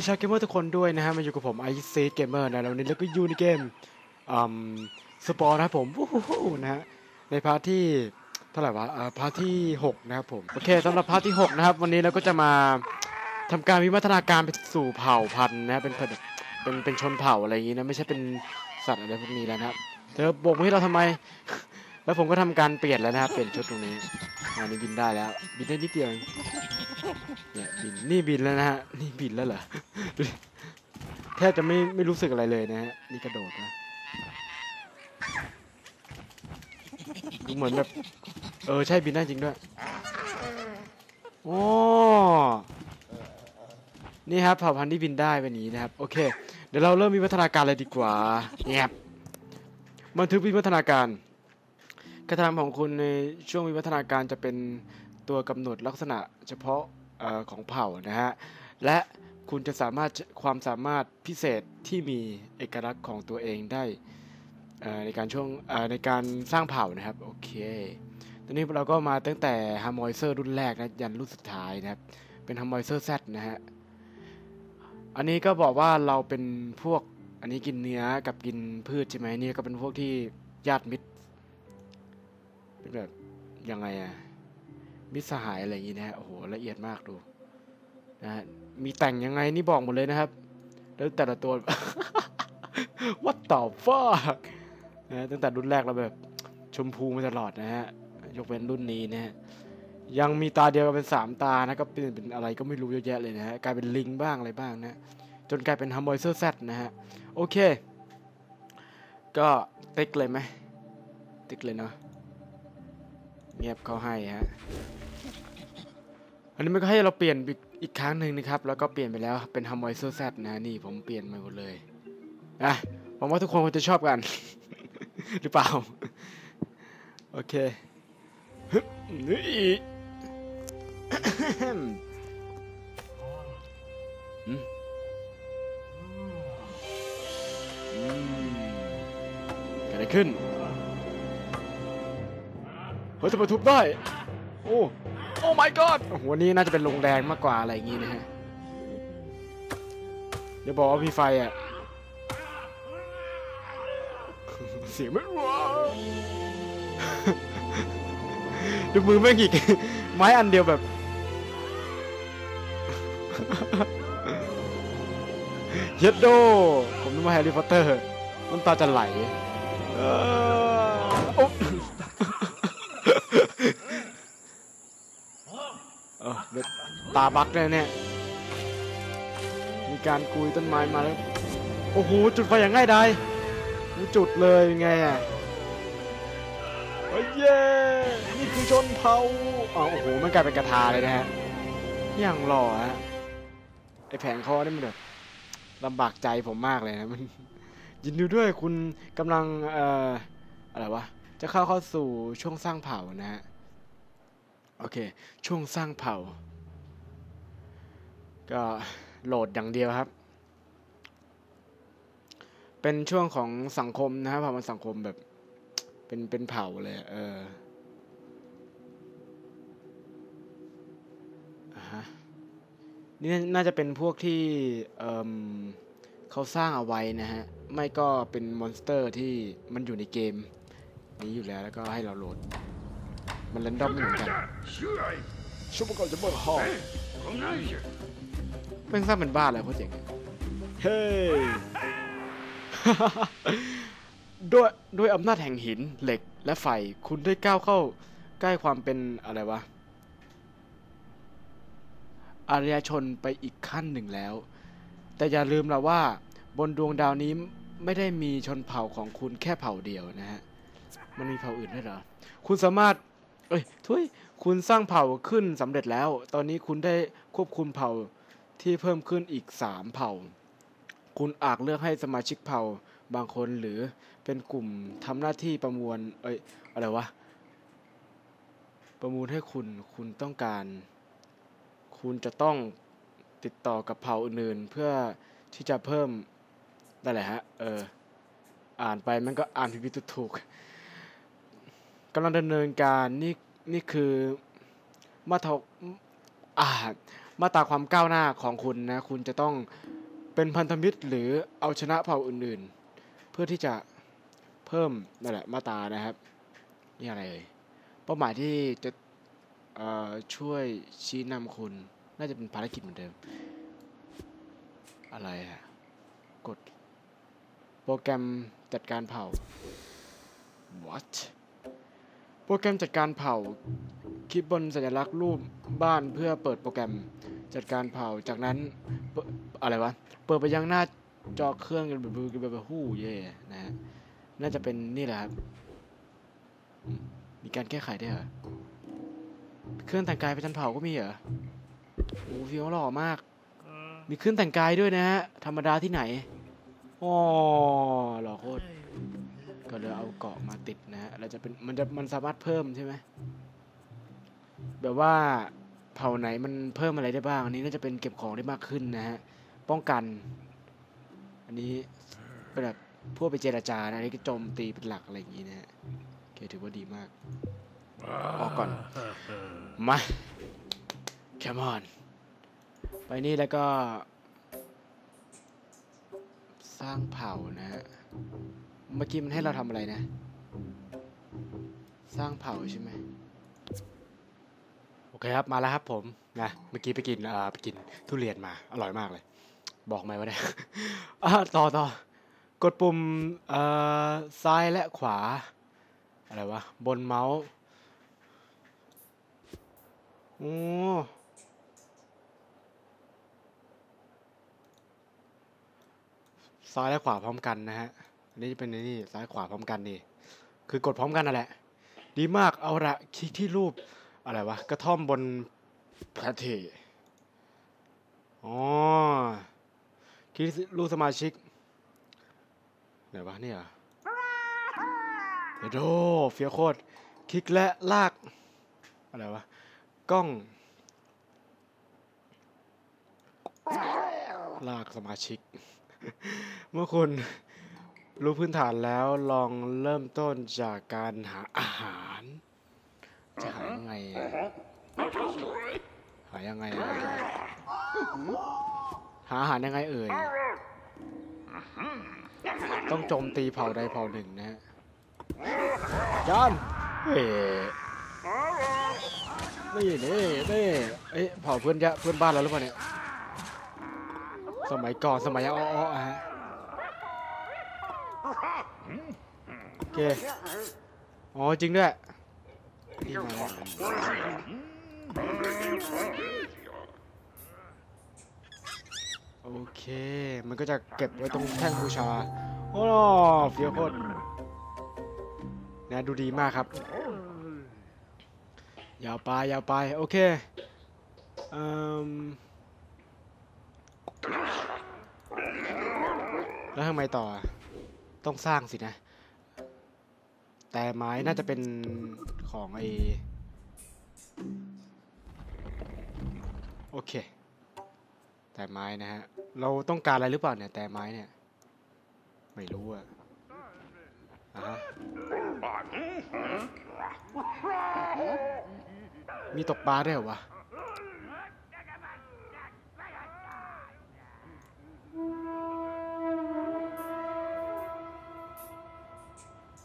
ดีชาวเกมเมอร์ทุกคนด้วยนะฮะมาอยู่กับผมไอซีเกมเมอร์นะแล้ววันนี้เราก็อยู่ในเกมอืมสปอร์นะครับผมวู้ฮู้นะฮะในพาร์ทที่เท่าไหร่วะอ่าพาร์ทที่หกนะครับผม โอเคสำหรับพาร์ทที่หกนะครับ วันนี้เราก็จะมาทำการวิวัฒนาการไปสู่เผ่าพันธุ์นะเป็นแบบเป็นเป็นชนเผ่าอะไรอย่างงี้นะไม่ใช่เป็นสัตว์อะไรพวกนี้แล้วนะครับเธอโบกให้เราทำไม แล้วผมก็ทำการเปลี่ยนแล้วนะครับเปลี่ยนชุดตรงนี้อันนี้บินได้แล้วบินได้นิดเดียวเอง เนี่ยบินนี่บินแล้วนะฮะนี่บินแล้วเหรอแทบจะไม่ไม่รู้สึกอะไรเลยนะฮะนี่กระโดดนะดูเหมือนแบบเออใช่บินได้จริงด้วยโอ้นี่ครับเผ่าพันธุ์ที่บินได้เป็นนี้นะครับโอเค เดี๋ยวเราเริ่มมีวัฒนาการเลยดีกว่าเงียบบันทึกวิวัฒนาการการกระทำของคุณในช่วงวิวัฒนาการจะเป็น ตัวกำหนดลักษณะเฉพาะอของเผ่านะฮะ และคุณจะสามารถความสามารถพิเศษที่มีเอกลักษณ์ของตัวเองได้ในการช่วงในการสร้างเผ่านะครับ โอเค ตอนนี้เราก็มาตั้งแต่ฮามอยเซอร์รุ่นแรกนะยันรุ่นสุดท้ายนะครับ เป็นฮามอยเซอร์แซนะฮะ อันนี้ก็บอกว่าเราเป็นพวกอันนี้กินเนื้อกับกินพืชใช่ไหมนี่ก็เป็นพวกที่ญาติมิตร เป็นแบบยังไงอะ มิสหายอะไรอย่างงี้นะฮะโอ้โหละเอียดมากดูนะฮะมีแต่งยังไงนี่บอกหมดเลยนะครับ แล้วแต่ละตัว What the fuck นะฮะตั้งแต่รุ่นแรกเราแบบชมพูมาตลอดนะฮะยกเว้นรุ่นนี้นะฮะยังมีตาเดียวกันเป็นสามตานะก็เป็นเป็นอะไรก็ไม่รู้เยอะแยะเลยนะฮะกลายเป็นลิงบ้างอะไรบ้างนะจนกลายเป็นฮัมบอยเซอร์แซดนะฮะโอเค ก็ติ๊กเลยไหมติ๊กเลยเนาะเงียบเขาให้ฮะ อันนี้มันก็ให้เราเปลี่ยนอีกครั้งหนึ่งนะครับ แล้วก็เปลี่ยนไปแล้วเป็นฮัมไวเซอร์แซดนะนี่ผมเปลี่ยนมาหมดเลยอะหวังว่าทุกคนคงจะชอบกัน หรือเปล่า โอเคนี่อืมเกิดอะไรขึ้นเฮ้ยทำไมทุบได้ โอ้ โอ้ my god โอ้โหวันนี้น่าจะเป็นโรงแรมมากกว่าอะไรอย่างงี้นะฮะ เดี๋ยวบอกว่ามีไฟอะ เสียงไม่ว้าวดูมือแม่งอีก ไม้อันเดียวแบบ เย็ดโด ผมนึกว่าแฮร์รี่พอตเตอร์น้ำตาจะไหลเออโอ๊ะ เออเดี๋ยว ตาบักเลยเนี่ยมีการกุยต้นไม้มาแล้ว โอ้โห จุดไฟอย่างง่ายดายโอ้จุดเลยเป็นไงอะโอ้ยเย้นี่คือชนเผ่าอ๋อโอ้โห มันกลายเป็นกระทาเลยนะฮะอย่างหล่อฮะ ไอแผงคอนี่มันแบบลำบากใจผมมากเลยนะ มันยินดีด้วยคุณกำลัง เอ่อ อะไรวะ จะเข้าเข้าสู่ช่วงสร้างเผ่านะฮะ โอเค ช่วงสร้างเผ่า ก็โหลดอย่างเดียวครับ เป็นช่วงของสังคมนะครับผ่ามันสังคมแบบ เป็นเป็นเผ่าเลย เอออ่าฮะนี่น่าจะเป็นพวกที่เอมเขาสร้างเอาไว้นะฮะ ไม่ก็เป็นมอนสเตอร์ที่มันอยู่ในเกม นี้อยู่แล้วแล้วก็ให้เราโหลด มันเรนดอมเหมือนกัน เพิ่งสร้างเป็นบ้านแล้เโคตรเจ๋งเฮ้ยด้วยด้วยอำนาจแห่งหินเหล็กและไฟ คุณได้ก้าวเข้าใกล้ความเป็นอะไรวะ อารยชนไปอีกขั้นหนึ่งแล้ว แต่อย่าลืมละว่า บนดวงดาวนี้ไม่ได้มีชนเผ่าของคุณแค่เผ่าเดียวนะฮะ มันมีเผ่าอื่นด้วยเหรอ คุณสามารถ เอ้ย ทุย คุณสร้างเผ่าขึ้นสำเร็จแล้ว ตอนนี้คุณได้ควบคุมเผ่า ที่เพิ่มขึ้นอีกสามเผ่า คุณอาจเลือกให้สมาชิกเผ่าบางคนหรือเป็นกลุ่มทำหน้าที่ประมวล เอ้ย อะไรวะ ประมูลให้คุณ คุณต้องการ คุณจะต้องติดต่อกับเผ่าอื่นๆ เพื่อที่จะเพิ่มนั่นแหละฮะ เออ อ่านไปมันก็อ่านผิดๆถูกๆกำลังดำเนินการนี่นี่คือมาตรอ่า มาตราความก้าวหน้าของคุณนะ คุณจะต้องเป็นพันธมิตรหรือเอาชนะเผ่าอื่นๆ เพื่อที่จะเพิ่มนั่นแหละมาตรานะครับนี่อะไรเอ่ยเป้าหมายที่จะช่วยชี้นำคุณ น่าจะเป็นภารกิจเหมือนเดิม อะไรอะกดโปรแกรมจัดการเผ่า what โปรแกรมจัดการเผ่า คลิกบนสัญลักษณ์รูปบ้านเพื่อเปิดโปรแกรม จัดการเผาจากนั้นอะไรวะ เปิดไปยังหน้าจอเครื่องกันแบบแบบแบบฮู้เย่นะฮะน่าจะเป็นนี่แหละครับ มีการแก้ไขได้เหรอ เครื่องแต่งกายประจันเผาก็มีเหรอ โอ้ฟิวหล่อมาก มีเครื่องแต่งกายด้วยนะฮะ ธรรมดาที่ไหนอ๋อหล่อโคตร ก็เลยเอาเกาะมาติดนะฮะ แล้วจะเป็น มันจะ มันสามารถเพิ่มใช่ไหม แบบว่า เผ่าไหนมันเพิ่มอะไรได้บ้าง อันนี้น่าจะเป็นเก็บของได้มากขึ้นนะฮะ ป้องกัน อันนี้เป็นแบบพวกไปเจรจานะอันนี้ก็โจมตีเป็นหลักอะไรอย่างนี้นะฮะโอเคถือว่าดีมาก ออกก่อน มา come on ไปนี่แล้วก็ สร้างเผ่านะฮะ เมื่อกี้มันให้เราทำอะไรนะ สร้างเผ่าใช่ไหมโอ เคครับ มาแล้วครับผมนะเมื่อกี้ไปกินเอ่อไปกินทุเรียนมา อร่อยมากเลย บอกไหมว่าเนี่ยต่อต่อกดปุ่มเอ่อซ้ายและขวา อะไรวะ บนเมาส์โอ้ซ้ายและขวาพร้อมกันนะฮะอันนี้จะเป็นนี่ซ้ายขวาพร้อมกันนี่ คือกดพร้อมกันนั่นแหละ ดีมากเอาละคลิกที่รูป อะไรวะกระท่อมบนแพลเทอ๋อคลิกที่รูปสมาชิกไหนวะเนี่ยเดโดเฟียโคตรคลิกและลาก อะไรวะ กล้อง ลากสมาชิก เมื่อคุณรู้พื้นฐานแล้วลองเริ่มต้นจากการหาอาหาร ยังไงอะหายังไงอะหาอาหารยังไงเอ่ย ต้องโจมตีเผ่าใดเผ่าหนึ่งนะฮะจานเฮ้นี่นี่นี่เอ้ยเผ่าเพื่อนยะเพื่อนบ้านเราหรือเปล่าเนี่ย สมัยก่อนสมัยยังอ้อๆอะฮะโอเค อ๋อจริงด้วยนี่มาแล้ว โอเค มันก็จะเก็บไว้ตรงแท่งบูชา โอ้เฟี้ยวโคตรนะดูดีมากครับ ยาวไปยาวไป โอเคเอ่มแล้วทำไมต่อ ต้องสร้างสินะ แต่ไม้น่าจะเป็น ของไอโอเค แต่ไม้นะฮะ เราต้องการอะไรหรือเปล่าเนี่ย แต่ไม้เนี่ย ไม่รู้อะอะฮะมีตกปลาได้เหรอวะ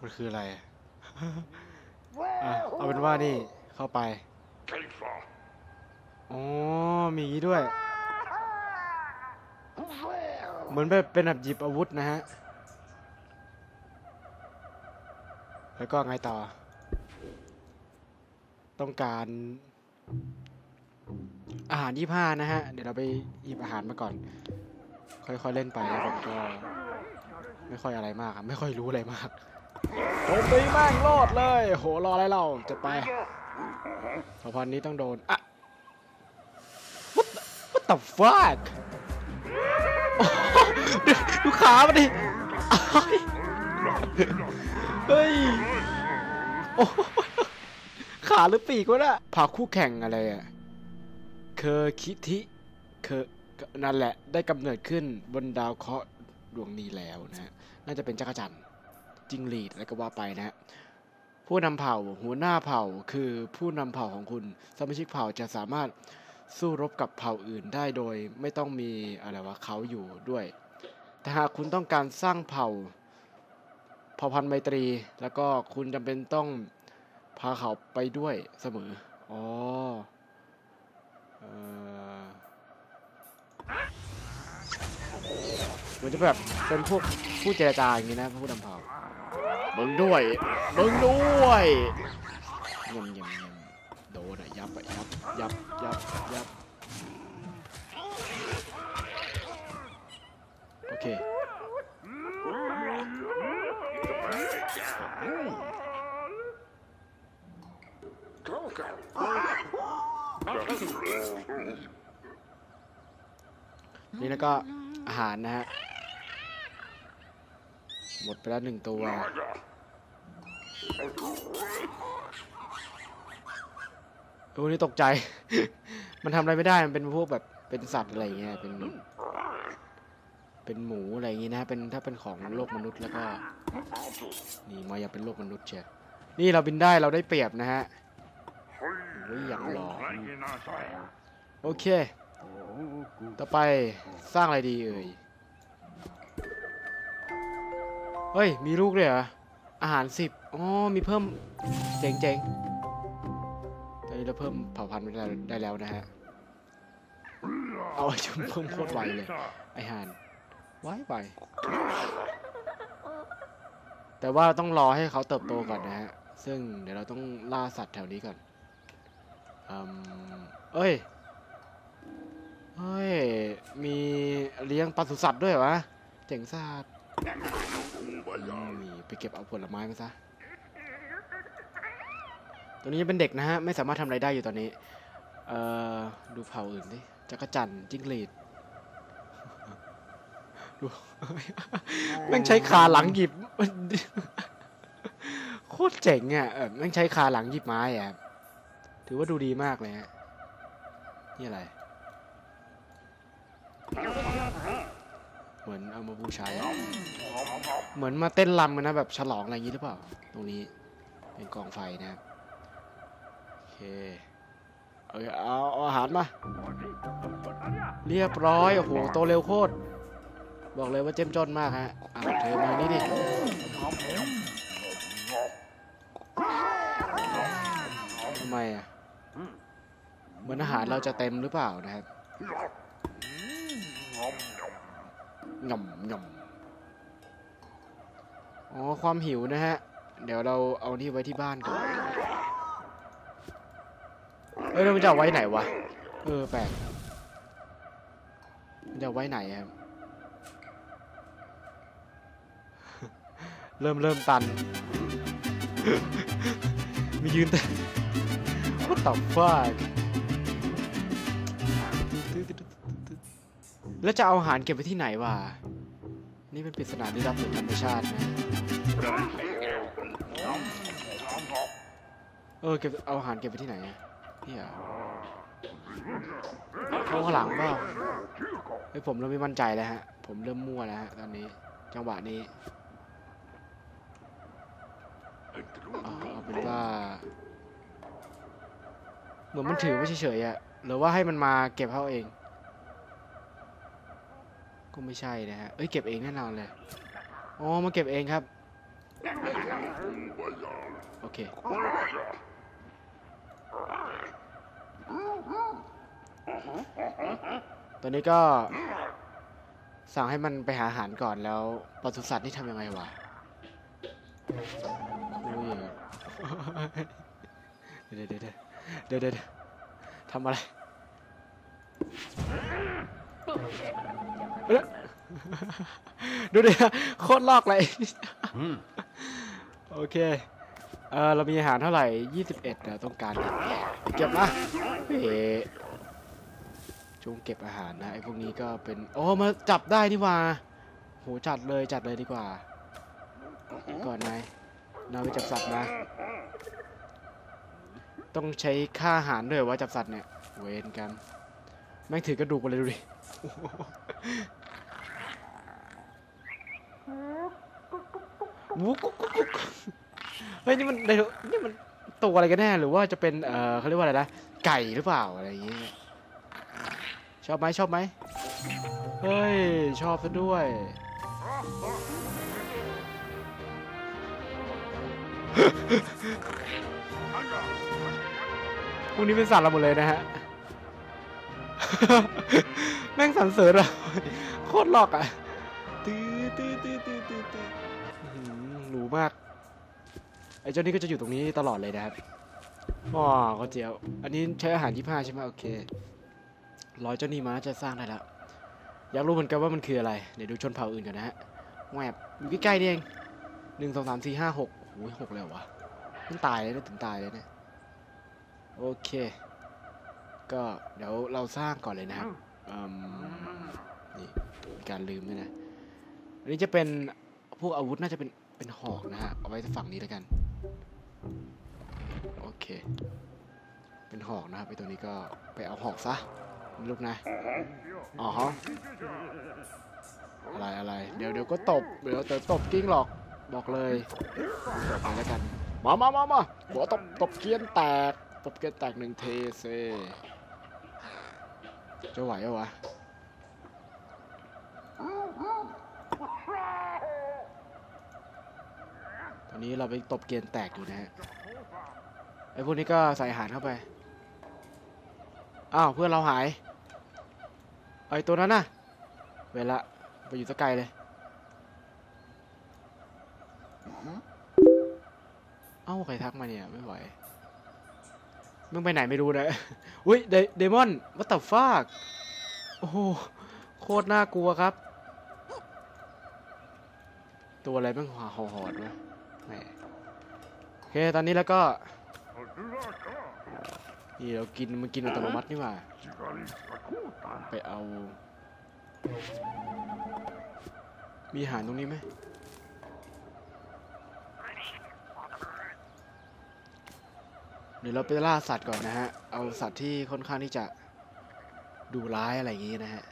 มันคืออะไร อะเอาเป็นว่านี่เข้าไปอ๋อมีอย่างนี้ด้วย เหมือนแบบเป็นแบบหยิบอาวุธนะฮะ แล้วก็ไงต่อ ต้องการอาหารยี่ห้านะฮะ เดี๋ยวเราไปหยิบอาหารมาก่อน ค่อยๆเล่นไปแล้วผมก็ไม่ค่อยอะไรมากไม่ค่อยรู้อะไรมาก โจมตีแม่งรอดเลย โหรออะไรเราจะไปสอพันนี้ต้องโดนอะ what the, what the fuck ดูขามันดิอ้ายเฮ้ยโอ้โหขาหรือปีกวะน่ะพาคู่แข่งอะไรอะเคอคิทิ เคอนั่นแหละ ได้กำเนิดขึ้นบนดาวเคราะห์ดวงนี้แล้วนะฮะน่าจะเป็นจักรจันทร์ จิงหรีดแล้วก็ว่าไปนะฮะผู้นำเผ่าหัวหน้าเผ่าคือผู้นำเผ่าของคุณสมาชิกเผ่าจะสามารถสู้รบกับเผ่าอื่นได้โดย ไม่ต้องมีอะไรวะเขาอยู่ด้วย แต่หากคุณต้องการสร้างเผ่าเผ่าพันธุ์ไมตรี แล้วก็คุณจำเป็นต้องพาเขาไปด้วยเสมอ อ๋อเอ่อเหมือนจะแบบเป็นพวกผู้เจรจาอย่างนี้นะผู้นำเผ่า มึงด้วย มึงด้วยเยี่ยมเยี่ยเยี่ยโดนอะยับอะยับยับยับยับโอเคนี่แล้วก็อาหารนะฮะ หมดไปแล้วหนึ่งตัว ตัวนี้ตกใจ มันทำอะไรไม่ได้ มันเป็นพวกแบบเป็นสัตว์อะไรเงี้ย เป็น เป็นหมูอะไรอย่างงี้นะ เป็นถ้าเป็นของโลกมนุษย์แล้วก็ นี่มาอยากเป็นโลกมนุษย์เชียนี่เราบินได้เราได้เปรียบนะฮะโอ้ยอย่างหล่อโอเค ต่อไปสร้างอะไรดีเอ่ย เฮ้ย มีลูกเลยเหรอ อาหารสิบ อ๋อ มีเพิ่ม เจ๋งเจ๋งตอนนี้เราเพิ่มเผ่าพันธุ์ได้ได้แล้วนะฮะ เอาไอ้ชมเพิ่มโคตรไวเลย ไอห่านไวไวแต่ว่าต้องรอให้เขาเติบโตก่อนนะฮะ ซึ่งเดี๋ยวเราต้องล่าสัตว์แถวนี้ก่อนอเอ้ย เฮ้ย มีเลี้ยงปศุสัตว์ด้วยวะ เจ๋งสัตว์ไปเก็บเอาผลไม้มาซะ ตัวนี้ยังเป็นเด็กนะฮะ ไม่สามารถทำอะไรได้อยู่ตอนนี้ เอ่อ ดูเผ่าอื่นดิจักรจันทร์จิ้งหรีด ดู แม่งใช้ขาหลังหยิบ โคตรเจ๋งอะเออแม่งใช้ขาหลังหยิบไม้อะ ถือว่าดูดีมากเลยฮะ นี่อะไร เหมือนเอามาบูชาเหมือนมาเต้นรำกันนะแบบฉลองอะไรอย่างนี้หรือเปล่า ตรงนี้เป็นกองไฟนะครับ เคเอาเอาอาหารมา เรียบร้อย โอ้โห โตเร็วโคตร บอกเลยว่าเจ้มจนมากฮะอะเธอมานี่ดิทำไมอะ เหมือนอาหารเราจะเต็มหรือเปล่านะครับง่ำง่ำอ๋อ ความหิวนะฮะ เดี๋ยวเราเอานี่ไว้ที่บ้านก่อน เอ้ยแล้วมันจะเอาไว้ไหนวะ เออแปลกมันจะเอาไว้ไหนครับ เริ่มเริ่มตัน มียืนแต่ What the fuck แล้วจะเอาอาหารเก็บไปที่ไหนวะ นี่เป็นปริศนาที่รับจากธรรมชาตินะ เออเก็บเอาอาหารเก็บไปที่ไหนอะ พี่อะเข้าข้างหลังเปล่าไอยผมเริ่มไม่มั่นใจแล้วฮะ ผมเริ่มมั่วแล้วฮะตอนนี้ จังหวะนี้เอาเอาเป็นว่าเหมือนมันถือไม่เฉยๆอะหรือว่าให้มันมาเก็บเขาเอง ก็ไม่ใช่นะฮะ เอ้ยเก็บเองแน่นอนเลย อ๋อมาเก็บเองครับ โอเค ตอนนี้ก็ สั่งให้มันไปหาอาหารก่อนแล้วปศุสัตว์นี่ทำยังไงวะเดี๋ยวเดี๋ยวเดี๋ยวเดี๋ยวเดี๋ยวเดี๋ยวทำอะไรดูดิโคตรลอกเลยโอเค เออเรามีอาหารเท่าไหร่ 21เดี๋ยวต้องการ เก็บมา เฮ้จงเก็บอาหารนะไอ้พวกนี้ก็เป็นโอ้มาจับได้นี่หว่าโหจัดเลยจัดเลยดีกว่า ก่อนนายนายไปจับสัตว์นะ ต้องใช้ค่าอาหารด้วยว่าจับสัตว์เนี่ย เวรกันแม่งถือกระดูกมาเลยดูดิวุ๊กกุ๊กกุ๊กกุ๊กเฮ้ยนี่มันไดโนนี่มัน ตัวอะไรกันแน่ หรือว่าจะเป็น เออเขาเรียกว่าอะไรนะ ไก่หรือเปล่าอะไรอย่างเงี้ยชอบไหมชอบไหม เฮ้ย ชอบซะด้วย พวกนี้เป็นสัตว์เราหมดเลยนะฮะ แม่งสรรเสริญอะโคตรหลอกอะตื้อตื้อตื้อตื้อตื้อตื้อหือหรูมาก ไอ้เจ้านี่ก็จะอยู่ตรงนี้ตลอดเลยนะครับอ๋อก็เจียว อันนี้ใช้อาหารยี่ห้าใช่ไหมโอเคร้อยเจ้านี่มาจะสร้างได้แล้ว อยากรู้เหมือนกันว่ามันคืออะไร เดี๋ยวดูชนเผ่าอื่นกันนะฮะแหวบอยู่ใกล้ๆนี่เองหนึ่งสองสามสี่ห้าหกโอ้ยหกเลยวะมันตายเลยนะถึงตายเลยเนี่ยโอเค ก็เดี๋ยวเราสร้างก่อนเลยนะครับอืมนี่การลืมด้วยนะ อันนี้จะเป็นพวกอาวุธน่าจะเป็นเป็นหอกนะฮะ เอาไว้ฝั่งนี้แล้วกัน โอเค เป็นหอกนะครับไอตัวนี้ก็ไปเอาหอกซะลูกนะอ๋อฮะอะไรอะไร เดี๋ยวเดี๋ยวก็ตบ เดี๋ยวเดี๋ยวตบกิ้งหรอก บอกเลยตบเลยแล้วกัน มามามามาขอตบตบเกียนแตก ตบเกียนแตกหนึ่งเทเซจะไหวเหรอวะ ตอนนี้เราไปตบเกียนแตกอยู่นะฮะไอ้พวกนี้ก็ใส่อาหารเข้าไปอ้าวเพื่อนเราหายไอ้ตัวนั้นน่ะเวลาไปอยู่ตะไกลเลยเอ้าใครทักมาเนี่ยไม่ไหวมึงไปไหนไม่รู้นะอุ้ยเดเดมอนวัตถุฟากโอ้โหโคตรน่ากลัวครับ ตัวอะไรบ้างหาหอดวะ โอเคตอนนี้แล้วก็นี่เรากินมันกินอัตโนมัตินี่หว่าไปเอา มีอาหารตรงนี้ไหมเดี๋ยวเราไปล่าสัตว์ก่อนนะฮะ เอาสัตว์ที่ค่อนข้างที่จะดูร้ายอะไรอย่างงี้นะฮะ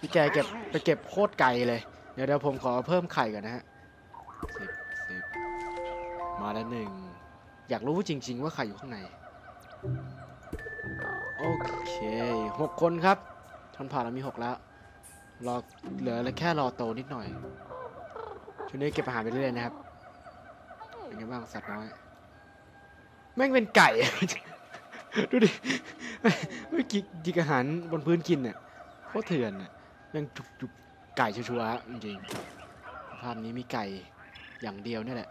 พี่แกเก็บไปเก็บโคตรไก่เลย เดี๋ยวเดี๋ยวผมขอเพิ่มไข่ก่อนนะฮะสิบสิบ มาแล้วหนึ่ง อยากรู้จริง ๆ ว่าไข่อยู่ข้างใน โอเคหกคนครับชนผ่านเรามีหกแล้ว รอเหลือแค่รอโตนิดหน่อยช่วงนี้เก็บอาหารไปเรื่อยๆนะครับเป็นไงบ้างสัตว์น้อย แม่งเป็นไก่ ดูดิไม่กินจิกอาหารบนพื้นกินเนี่ยโคตรเถื่อนน่ะแม่งจุกจุกไก่ชัวร์ๆฮะจริงๆภาพนี้มีไก่อย่างเดียวนี่แหละ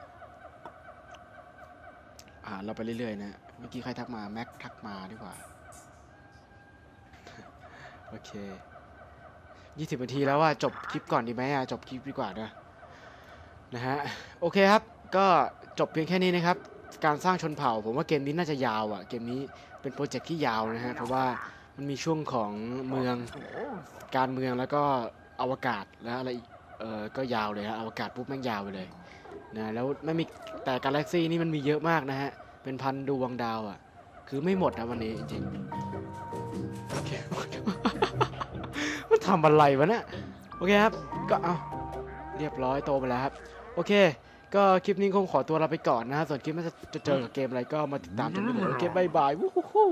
อ่าเราไปเรื่อยๆนะ เมื่อกี้ใครทักมา แม็กทักมาดีกว่า โอเคยี่สิบนาทีแล้วว่าจบคลิปก่อนดีไหมอะ จบคลิปดีกว่านะนะฮะ โอเคครับ ก็จบเพียงแค่นี้นะครับ การสร้างชนเผ่า ผมว่าเกมนี้น่าจะยาวอะ เกมนี้เป็นโปรเจกต์ที่ยาวนะฮะ เพราะว่ามันมีช่วงของเมือง การเมืองแล้วก็อวกาศแล้วอะไรอีกเออก็ยาวเลยฮะอวกาศปุ๊บแม่งยาวไปเลย นะแล้วไม่มีแต่กาแล็กซี่นี่มันมีเยอะมากนะฮะ เป็นพันดวงดาวอะ คือไม่หมดนะวันนี้จริงมันทำอะไรวะเนี่ยโอเคครับ ก็เอาเรียบร้อยโตไปแล้วครับ โอเค ก็คลิปนี้คงขอตัวลาไปก่อนนะฮะ ส่วนคลิปมันจะเจอกับเกมอะไรก็มาติดตามชมกันเลยโอเคบายบาย วู้ฮู้ฮู้